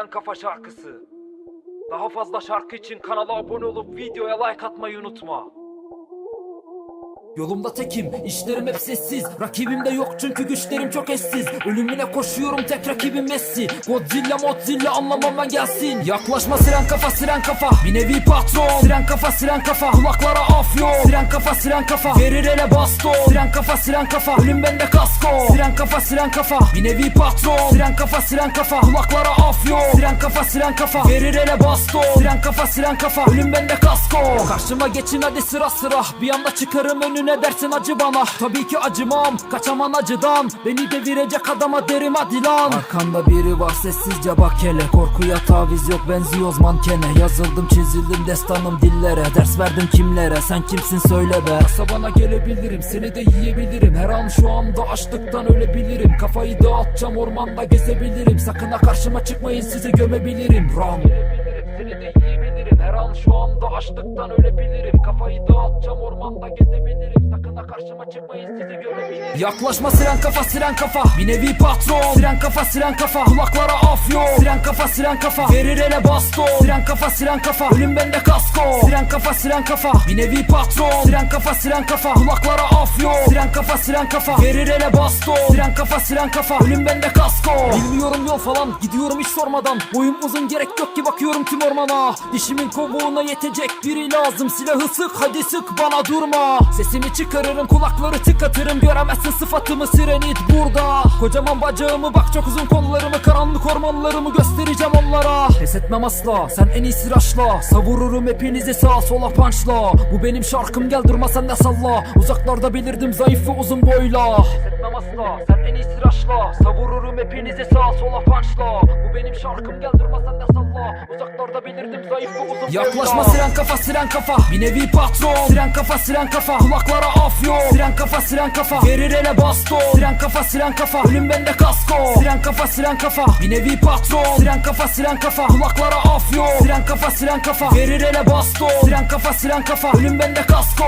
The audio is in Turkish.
Siren Kafa şarkısı. Daha fazla şarkı için kanala abone olup videoya like atmayı unutma. Yolumda tekim, işlerim hep sessiz. Rakibim de yok çünkü güçlerim çok eşsiz. Ölümüne koşuyorum tek rakibim Messi. Godzilla Modzilla anlamama gelsin. Yaklaşma siren kafa siren kafa. Bir nevi patron. Siren kafa siren kafa. Kulaklara afyon. Siren kafa siren kafa. Verir ele baston. Siren kafa siren kafa. Ölüm bende kasko. Siren kafa siren kafa. Bir nevi patron. Siren kafa siren kafa. Kulaklara afyon. Siren kafa siren kafa. Verir ele baston. Siren kafa siren kafa. Ölüm bende kasko. Karşıma geçin hadi sıra sıra. Bir anda çıkarım önüne dersin acı bana? Tabii ki acımam. Kaçaman acıdan. Beni devirecek adama derim hadi lan. Arkanda biri var sessizce bak hele. Korkuya taviz yok benziyoruz mankene Yazıldım çizildim destanım dillere. Ders verdim kimlere? Sen kimsin söyle be. Kasabana gelebilirim seni de yiyebilirim. Her an şu anda açlıktan ölebilirim. Kafayı dağıtacağım ormanda gezebilirim. Sakın ha karşıma çıkmayın sizi gömebilirim. Ram Seni de yiyebilirim. Her an şu anda açlıktan ölebilirim. Kafayı dağıtacağım ormanda gezebilirim karşıma çıkmayın sizi görebilirim Yaklaşma siren kafa siren kafa. Bir nevi patron. Siren kafa siren kafa. Kulaklara afyon Siren kafa siren kafa. Verir ele baston Siren kafa siren kafa. Ölüm bende kasko. Siren kafa siren kafa. Bir nevi patron. Siren kafa siren kafa. Kulaklara afyon Siren kafa siren kafa. Verir ele baston Siren kafa siren kafa. Ölüm bende kasko. Bilmiyorum yol falan. Gidiyorum hiç sormadan. Boyum uzun gerek yok ki bakıyorum tüm ormana. Dişimin kovuğuna yetecek biri lazım. Silahı sık hadi sık bana durma. Sesimi çıkarırım kulakları tıkatırım Göremezsin sıfatımı sirenit burada. Kocaman bacağımı bak çok uzun kollarımı Karanlık ormanlarımı göstereceğim onlara. Pes etmem asla sen en iyisi raşla. Savururum hepinizi sağa sola punchla Bu benim şarkım gel durma sen de salla. Uzaklarda belirdim zayıf ve uzun boyla asla. Sen en iyisi raşla. Savururum hepinizi sağa sola punchla Bu benim şarkım gel durma sen de salla. Uzaklarda belirdim zayıf ve uzun Yaklaşma siren kafa siren kafa. Bir nevi patron. Siren kafa siren kafa. Kulaklara afyon Siren kafa siren kafa. Verir ele baston Siren kafa siren kafa. Ölüm bende kasko. Siren kafa siren kafa. Bir nevi patron. Siren kafa siren kafa. Kulaklara afyon Siren kafa siren kafa. Verir ele baston Siren kafa siren kafa. Ölüm bende kasko